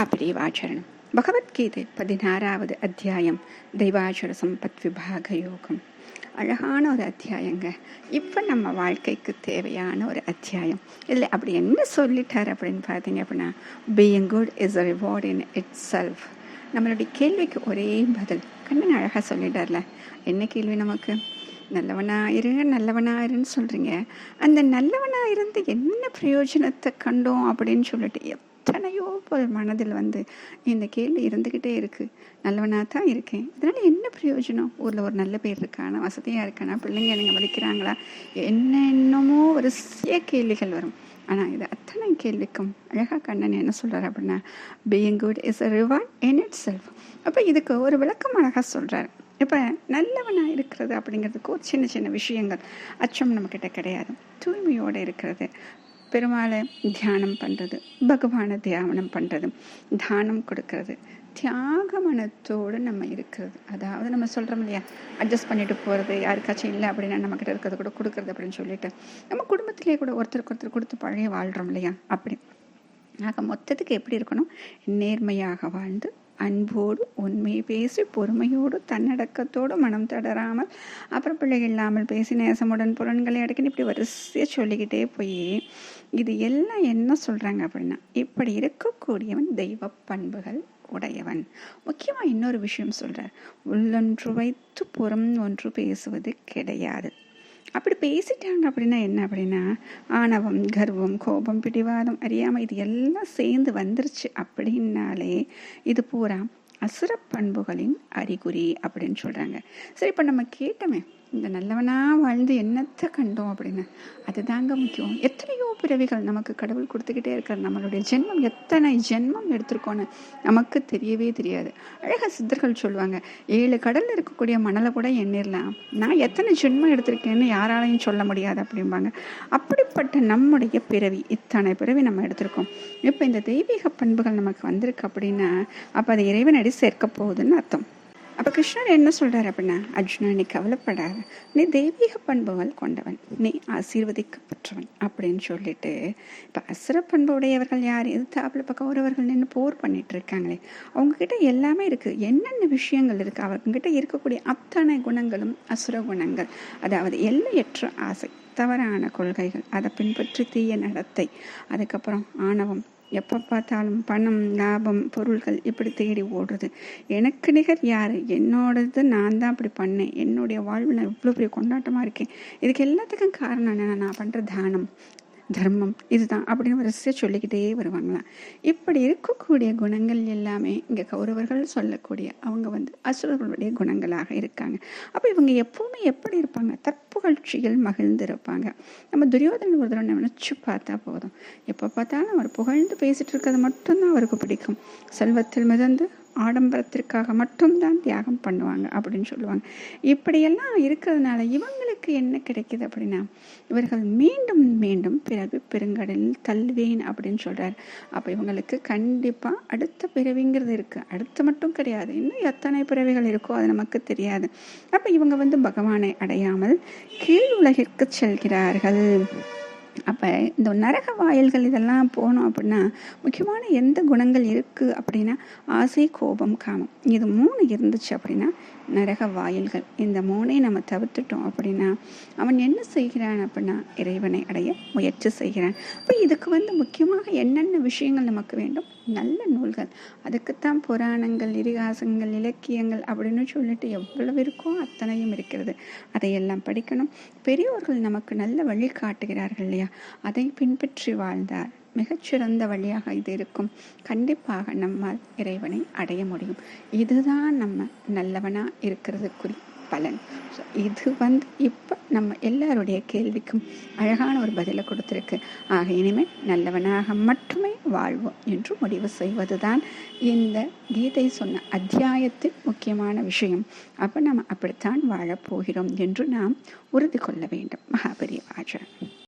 மகாபிரிவாச்சரணம் பகவத்கீதை பதினாறாவது அத்தியாயம் தெய்வாச்சர சம்பத் விபாக யோகம் அழகான ஒரு அத்தியாயங்க இப்போ நம்ம வாழ்க்கைக்கு தேவையான ஒரு அத்தியாயம் இல்லை அப்படி என்ன சொல்லிட்டார் அப்படின்னு பார்த்தீங்க அப்படின்னா being good is a reward in itself நம்மளுடைய கேள்விக்கு ஒரே பதில் கண்ணன் அழகாக சொல்லிட்டார்ல என்ன கேள்வி நமக்கு? நல்லவனாயிரு நல்லவனாயிருன்னு சொல்கிறீங்க அந்த நல்லவனாக இருந்து என்ன பிரயோஜனத்தை கண்டோம்? அப்படின்னு சொல்லிட்டு எத்தனையோ பேர் மனதில் வந்து இந்த கேள்வி இருந்துக்கிட்டே இருக்குது நல்லவனாக தான் இருக்கேன். இதனால் என்ன பிரயோஜனம்? ஊரில் ஒரு நல்ல பேர் இருக்கானா? வசதியாக இருக்கானா? பிள்ளைங்க நீங்கள் மதிக்கிறாங்களா? என்னென்னமோ வரிசைய கேள்விகள் வரும். ஆனால் இது அத்தனை கேள்விக்கும் அழகாக கண்ணன் என்ன சொல்கிறார் அப்படின்னா being good is a reward in itself அப்போ இதுக்கு ஒரு விளக்கம் அழகாக சொல்கிறார் இப்போ நல்லவனாக இருக்கிறது அப்படிங்கிறதுக்கு ஒரு சின்ன சின்ன விஷயங்கள். அச்சம் நம்மக்கிட்ட கிடையாது. தூய்மையோடு இருக்கிறது. பெருமாளை தியானம் பண்ணுறது பகவானை தியானம் பண்ணுறது தானம் கொடுக்கறது. தியாக மனத்தோடு நம்ம இருக்கிறது. அதாவது நம்ம சொல்கிறோம் இல்லையா அட்ஜஸ்ட் பண்ணிட்டு போகிறது யாருக்காச்சும் இல்லை அப்படின்னா நம்மக்கிட்ட இருக்கிறது கூட கொடுக்குறது அப்படின்னு சொல்லிட்டு நம்ம குடும்பத்திலேயே கூட ஒருத்தருக்கு ஒருத்தர் கொடுத்து பழைய வாழ்கிறோம் இல்லையா? அப்படி. ஆக மொத்தத்துக்கு எப்படி இருக்கணும்? நேர்மையாக வாழ்ந்து அன்போடு உண்மை பேசி பொறுமையோடு தன்னடக்கத்தோடு மனம் தடராமல் அப்புறம் பிள்ளைகள் இல்லாமல் பேசி நேசமுடன் புலன்களை அடக்கின்னு இப்படி வரிசையாக சொல்லிக்கிட்டே போய் இது எல்லாம் என்ன சொல்கிறாங்க அப்படின்னா இப்படி இருக்கக்கூடியவன் தெய்வ பண்புகள் உடையவன். முக்கியமாக இன்னொரு விஷயம் சொல்கிறார் உள்ளொன்று வைத்து புறம் ஒன்று பேசுவது கிடையாது. அப்படி பேசிட்டாங்க அப்படின்னா என்ன அப்படின்னா ஆணவம் கர்வம் கோபம் பிடிவாதம் அறியாமல் இது எல்லாம் சேர்ந்து வந்துருச்சு அப்படின்னாலே இது பூரா அசுர பண்புகளின் அறிகுறி அப்படின்னு சொல்கிறாங்க சரி இப்போ நம்ம கேட்டோமே இந்த நல்லவனாக வாழ்ந்து என்னத்தை கண்டோம் அப்படின்னு? அதுதாங்க முக்கியம். எத்தனையோ பிறவிகள் நமக்கு கடவுள் கொடுத்துக்கிட்டே இருக்கார். நம்மளுடைய ஜென்மம் எத்தனை ஜென்மம் எடுத்திருக்கோன்னு நமக்கு தெரியவே தெரியாது. அழக சித்தர்கள் சொல்லுவாங்க ஏழு கடலில் இருக்கக்கூடிய மணலை கூட எண்ணிடலாம் நான் எத்தனை ஜென்மம் எடுத்திருக்கேன்னு யாராலையும் சொல்ல முடியாது அப்படிம்பாங்க. அப்படிப்பட்ட நம்முடைய பிறவி இத்தனை பிறவி நம்ம எடுத்திருக்கோம். இப்போ இந்த தெய்வீக பண்புகள் நமக்கு வந்திருக்கு அப்படின்னா அப்போ அது இறைவனடி சேர்க்க போகுதுன்னு அர்த்தம். அப்போ கிருஷ்ணர் என்ன சொல்கிறார் அப்படின்னா அர்ஜுனா நீ கவலைப்படாத. நீ தெய்வீக பண்புகள் கொண்டவன். நீ ஆசீர்வதிக்கப்பட்டவன். அப்படின்னு சொல்லிட்டு இப்போ அசுர பண்பு உடையவர்கள் யார் எதிர்த்தாப்புல பக்கம் ஒருவர்கள் நின்று போர் பண்ணிட்டு இருக்காங்களே. அவங்கக்கிட்ட எல்லாமே இருக்குது என்னென்ன விஷயங்கள் இருக்குது அவங்ககிட்ட இருக்கக்கூடிய அத்தனை குணங்களும் அசுர குணங்கள். அதாவது எல்லையற்ற ஆசை தவறான கொள்கைகள் அதை பின்பற்றி தீய நடத்தை அதுக்கப்புறம் ஆணவம் எப்போ பார்த்தாலும் பணம் லாபம் பொருள்கள் இப்படி தேடி ஓடுறது. எனக்கு நிகர் யார்? என்னோடது நான் தான் அப்படி பண்ணேன். என்னுடைய வாழ்வில் நான் இவ்வளோ பெரிய கொண்டாட்டமாக இருக்கேன். இதுக்கு எல்லாத்துக்கும் காரணம் என்னென்னா நான் பண்ணுற தானம் தர்மம். இதுதான் அப்படின்னு வரிசையாக சொல்லிக்கிட்டே வருவாங்களாம். இப்படி இருக்கக்கூடிய குணங்கள் எல்லாமே இங்கே கௌரவர்கள் சொல்லக்கூடிய அவங்க வந்து அசுரர்களுடைய குணங்களாக இருக்காங்க. அப்போ இவங்க எப்பவுமே எப்படி இருப்பாங்க? தற்புகழ்ச்சிகள் மகிழ்ந்து இருப்பாங்க நம்ம துரியோதன ஒரு தடவை நினச்சி பார்த்தா போதும். எப்போ பார்த்தாலும் அவர் புகழ்ந்து பேசிட்டு இருக்கிறது மட்டும்தான் அவருக்கு பிடிக்கும். செல்வத்தில் மிதந்து ஆடம்பரத்திற்காக மட்டும்தான் தியாகம் பண்ணுவாங்க அப்படின்னு சொல்லுவாங்க. இப்படியெல்லாம் இருக்கிறதுனால இவங்களுக்கு என்ன கிடைக்குது அப்படின்னா இவர்கள் மீண்டும் மீண்டும் பிறகு பெருங்கடலில் தள்ளுவேன் அப்படின்னு சொல்கிறார் அப்போ இவங்களுக்கு கண்டிப்பாக அடுத்த பிறவிங்கிறது இருக்குது அடுத்து மட்டும் கிடையாது. இன்னும் எத்தனை பிறவிகள் இருக்கோ அது நமக்கு தெரியாது. அப்போ இவங்க வந்து பகவானை அடையாமல் கீழ் உலகிற்கு செல்கிறார்கள். இந்த நரக வாயில்கள் இதெல்லாம் போனோம் அப்படின்னா முக்கியமான எந்த குணங்கள் இருக்குது அப்படின்னா ஆசை கோபம் காமம். இது மூணு இருந்துச்சு அப்படின்னா நரக வாயில்கள். இந்த மூணையும் நம்ம தவிர்த்துட்டோம் அப்படின்னா அவன் என்ன செய்கிறான் அப்படின்னா இறைவனை அடைய முயற்சி செய்கிறான். அப்போ இதுக்கு வந்து முக்கியமாக என்னென்ன விஷயங்கள் நமக்கு வேண்டும்? நல்ல நூல்கள். அதுக்குத்தான் புராணங்கள் இதிகாசங்கள் இலக்கியங்கள் அப்படின்னு சொல்லிட்டு எவ்வளவு இருக்கோ அத்தனையும் இருக்கிறது. அதையெல்லாம் படிக்கணும். பெரியோர்கள் நமக்கு நல்ல வழி காட்டுகிறார்கள் இல்லையா? அதை பின்பற்றி வாழ்ந்தார். மிகச்சிறந்த வழியாக இது இருக்கும். கண்டிப்பாக நம்மால் இறைவனை அடைய முடியும். இதுதான் நம்ம நல்லவனாக இருக்கிறதுக்குரிய பலன். ஸோ இது வந்து இப்போ நம்ம எல்லாருடைய கேள்விக்கும் அழகான ஒரு பதிலை கொடுத்துருக்கு. ஆக இனிமேல் நல்லவனாக மட்டுமே வாழ்வோம் என்று முடிவு செய்வதுதான் இந்த கீதை சொன்ன அத்தியாயத்தின் முக்கியமான விஷயம். அப்போ நம்ம அப்படித்தான் வாழப்போகிறோம் என்று நாம் உறுதி கொள்ள வேண்டும். மகாபெரிய ஆஜன்